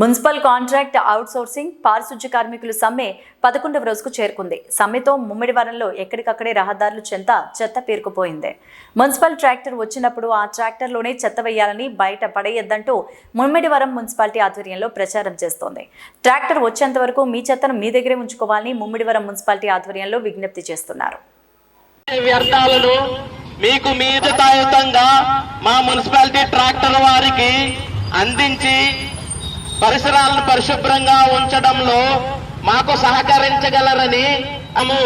Municipal contract outsourcing పారిశుధ్య కార్మికులు సమ్మె పదకొండవ రోజుకు చేరుకుంది. సమ్మెతో ముమ్మిడివరంలో ఎక్కడికక్కడే రహదారులు చెంత చెత్త పేరుకుపోయింది. మున్సిపల్ ట్రాక్టర్ వచ్చినప్పుడు ఆ ట్రాక్టర్లోనే చెత్త వేయాలని బయట పడేయద్దంటూ ముమ్మిడివరం మున్సిపాలిటీ ఆధ్వర్యంలో ప్రచారం చేస్తోంది. ట్రాక్టర్ వచ్చేంత వరకు మీ చెత్తను మీ దగ్గరే ఉంచుకోవాలని ముమ్మిడివరం మున్సిపాలిటీ ఆధ్వర్యంలో విజ్ఞప్తి చేస్తున్నారు. వ్యర్థాలను మీకు మీదతాయుతంగా మా మున్సిపాలిటీ ట్రాక్టర్ వారికి అందించి పరిసరాలను పరిశుభ్రంగా ఉంచడంలో మాకు సహకరించగలరని అము.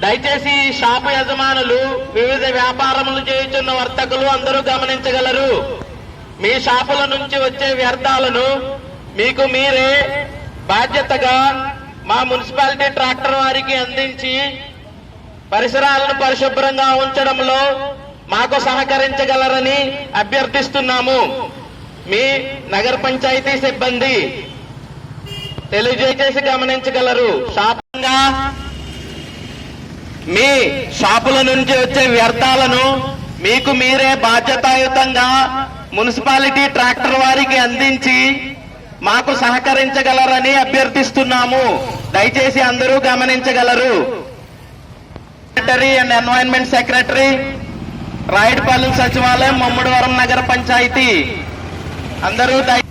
దయచేసి షాపు యజమానులు వివిధ వ్యాపారములు చేయుచున్న వర్తకులు అందరూ గమనించగలరు. మీ షాపుల నుంచి వచ్చే వ్యర్థాలను మీకు మీరే బాధ్యతగా మా మున్సిపాలిటీ ట్రాక్టర్ వారికి అందించి పరిసరాలను పరిశుభ్రంగా ఉంచడంలో మాకు సహకరించగలరని అభ్యర్థిస్తున్నాము. మీ నగర పంచాయతీ సిబ్బంది తెలియజేసి గమనించగలరు. శాపంగా మీ షాపుల నుంచి వచ్చే వ్యర్థాలను మీకు మీరే బాధ్యతాయుతంగా మున్సిపాలిటీ ట్రాక్టర్ వారికి అందించి మాకు సహకరించగలరని అభ్యర్థిస్తున్నాము. దయచేసి అందరూ గమనించగలరు. Secretary and environment secretary Rayadapalli సచివాలయం మమ్మడివరం నగర పంచాయతీ అందరూ దయ-